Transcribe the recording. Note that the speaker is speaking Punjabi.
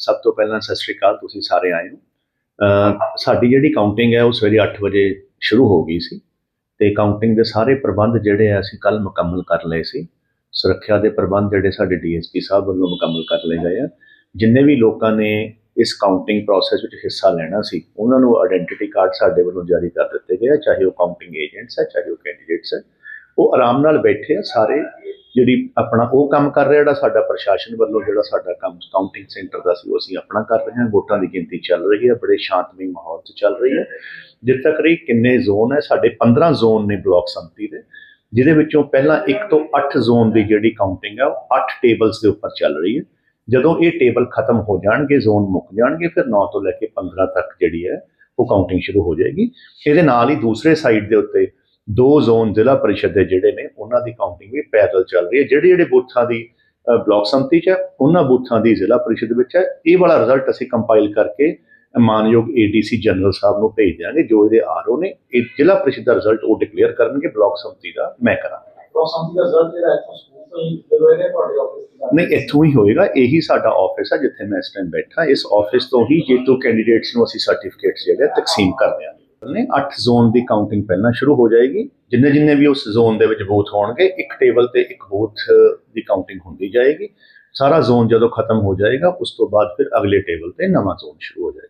ਸਭ ਤੋਂ ਪਹਿਲਾਂ ਸਤਿ ਸ਼੍ਰੀ ਅਕਾਲ, ਤੁਸੀਂ ਸਾਰੇ ਆਏ ਹੋ। ਸਾਡੀ ਜਿਹੜੀ ਕਾਊਂਟਿੰਗ ਹੈ, ਉਹ ਸਵੇਰੇ 8 ਵਜੇ ਸ਼ੁਰੂ ਹੋ ਗਈ ਸੀ ਤੇ ਕਾਊਂਟਿੰਗ ਦੇ ਸਾਰੇ ਪ੍ਰਬੰਧ ਜਿਹੜੇ ਆ, ਅਸੀਂ ਕੱਲ ਮੁਕੰਮਲ ਕਰ ਲਏ ਸੀ। ਸੁਰੱਖਿਆ ਦੇ ਪ੍ਰਬੰਧ ਜਿਹੜੇ ਸਾਡੇ ਡੀਐਸਪੀ ਸਾਹਿਬ ਵੱਲੋਂ ਮੁਕੰਮਲ ਕਰ ਲਏ ਗਏ ਆ। ਜਿੰਨੇ ਵੀ ਲੋਕਾਂ ਨੇ ਇਸ ਕਾਊਂਟਿੰਗ ਪ੍ਰੋਸੈਸ ਵਿੱਚ ਹਿੱਸਾ ਲੈਣਾ ਸੀ, ਉਹਨਾਂ ਨੂੰ ਆਇਡੈਂਟੀਟੀ ਕਾਰਡ ਸਾਡੇ ਵੱਲੋਂ ਜਾਰੀ ਕਰ ਦਿੱਤੇ ਗਏ ਆ, ਚਾਹੇ ਉਹ ਕਾਊਂਟਿੰਗ ਏਜੰਟਸ ਹੈ ਚਾਹੇ ਉਹ ਕੈਂਡੀਡੇਟਸ ਹੈ ਉਹ ਆਰਾਮ ਨਾਲ ਬੈਠੇ ਆ, ਸਾਰੇ ਜਿਹੜੀ ਆਪਣਾ ਉਹ ਕੰਮ ਕਰ ਰਿਹਾ ਜਿਹੜਾ ਸਾਡਾ ਪ੍ਰਸ਼ਾਸਨ ਵੱਲੋਂ ਜਿਹੜਾ ਸਾਡਾ ਕੰਮ ਕਾਊਂਟਿੰਗ ਸੈਂਟਰ ਦਾ ਸੀ, ਉਹ ਅਸੀਂ ਆਪਣਾ ਕਰ ਰਹੇ ਹਾਂ। ਵੋਟਾਂ ਦੀ ਗਿਣਤੀ ਚੱਲ ਰਹੀ ਹੈ, ਬੜੇ ਸ਼ਾਂਤਮਈ ਮਾਹੌਲ 'ਚ ਚੱਲ ਰਹੀ ਹੈ। ਜਿੱਥੇ ਤੱਕ ਰਹੀ, ਕਿੰਨੇ ਜ਼ੋਨ ਹੈ? ਸਾਡੇ 15 ਜ਼ੋਨ ਨੇ ਬਲਾਕ ਸੰਮਤੀ ਦੇ, ਜਿਹਦੇ ਵਿੱਚੋਂ ਪਹਿਲਾਂ 1 ਤੋਂ 8 ਜ਼ੋਨ ਦੀ ਜਿਹੜੀ ਕਾਊਂਟਿੰਗ ਹੈ, ਉਹ 8 ਟੇਬਲਸ ਦੇ ਉੱਪਰ ਚੱਲ ਰਹੀ ਹੈ। ਜਦੋਂ ਇਹ ਟੇਬਲ ਖਤਮ ਹੋ ਜਾਣਗੇ, ਜ਼ੋਨ ਮੁੱਕ ਜਾਣਗੇ, ਫਿਰ 9 ਤੋਂ ਲੈ ਕੇ 15 ਤੱਕ ਜਿਹੜੀ ਹੈ, ਉਹ ਕਾਊਂਟਿੰਗ ਸ਼ੁਰੂ ਹੋ ਜਾਏਗੀ। ਇਹਦੇ ਨਾਲ ਹੀ ਦੂਸਰੇ ਸਾਈਡ ਦੇ ਉੱਤੇ ਦੋ ਜ਼ੋਨ ਜ਼ਿਲ੍ਹਾ ਪਰਿਸ਼ਦ ਦੇ ਜਿਹੜੇ ਨੇ ਉਹਨਾਂ ਦੀ ਕਾਊਂਟਿੰਗ ਵੀ ਪੈਰਲ ਚੱਲ ਰਹੀ ਹੈ। ਜਿਹੜੇ ਜਿਹੜੇ ਬੂਥਾਂ ਦੀ ਬਲਾਕ ਸੰਮਤੀ 'ਚ ਹੈ ਉਹਨਾਂ ਬੂਥਾਂ ਦੀ ਜ਼ਿਲ੍ਹਾ ਪਰਿਸ਼ਦ ਵਿੱਚ ਹੈ। ਇਹ ਵਾਲਾ ਰਿਜ਼ਲਟ ਅਸੀਂ ਕੰਪਾਈਲ ਕਰਕੇ ਮਾਨਯੋਗ ਏਡੀਸੀ ਜਨਰਲ ਸਾਹਿਬ ਨੂੰ ਭੇਜ ਦਿਆਂਗੇ ਜੋ ਇਹਦੇ ਆਰਓ ਨੇ। ਇਹ ਜ਼ਿਲ੍ਹਾ ਪਰਿਸ਼ਦ ਦਾ ਰਿਜ਼ਲਟ ਉਹ ਡਿਕਲੇਅਰ ਕਰਨਗੇ ਬਲਾਕ ਸੰਮਤੀ ਦਾ ਮੈਂ ਕਰਾਂਗਾ। ਪ੍ਰੋਸੈਸ ਦਾ ਰਿਜ਼ਲਟ ਜਿਹੜਾ ਇੱਥੋਂ ਸਕੂਲ ਤੋਂ ਹੀ ਹੋਏਗਾ ਤੁਹਾਡੇ ਆਫਿਸ ਨਹੀਂ ਇੱਥੋਂ ਹੀ ਹੋਏਗਾ। ਇਹੀ ਸਾਡਾ ਆਫਿਸ ਹੈ ਜਿੱਥੇ ਮੈਂ ਇਸ ਟਾਈਮ ਬੈਠਾ। ਇਸ ਆਫਿਸ ਤੋਂ ਹੀ ਜੇਤੂ ਕੈਂਡੀਡੇਟਸ ਨੂੰ ਅਸੀਂ ਸਰਟੀਫਿਕੇਟਸ ਜਿਹੜੇ ਤਕਸੀਮ ਕਰਦੇ ਹਾਂ ਨੇ 8 ਜ਼ੋਨ ਦੀ ਕਾਊਂਟਿੰਗ ਪਹਿਲਾਂ ਸ਼ੁਰੂ ਹੋ ਜਾਏਗੀ। ਜਿੰਨੇ ਜਿੰਨੇ ਵੀ ਉਸ ਜ਼ੋਨ ਦੇ ਵਿੱਚ ਬੂਥ ਹੋਣਗੇ, ਇੱਕ ਟੇਬਲ ਤੇ ਇੱਕ ਬੂਥ ਦੀ ਕਾਊਂਟਿੰਗ ਹੁੰਦੀ ਜਾਏਗੀ। ਸਾਰਾ ਜ਼ੋਨ ਜਦੋਂ ਖਤਮ ਹੋ ਜਾਏਗਾ, ਉਸ ਤੋਂ ਬਾਅਦ ਫਿਰ ਅਗਲੇ ਟੇਬਲ ਤੇ ਨਵਾਂ ਜ਼ੋਨ ਸ਼ੁਰੂ ਹੋ ਜਾਏਗਾ।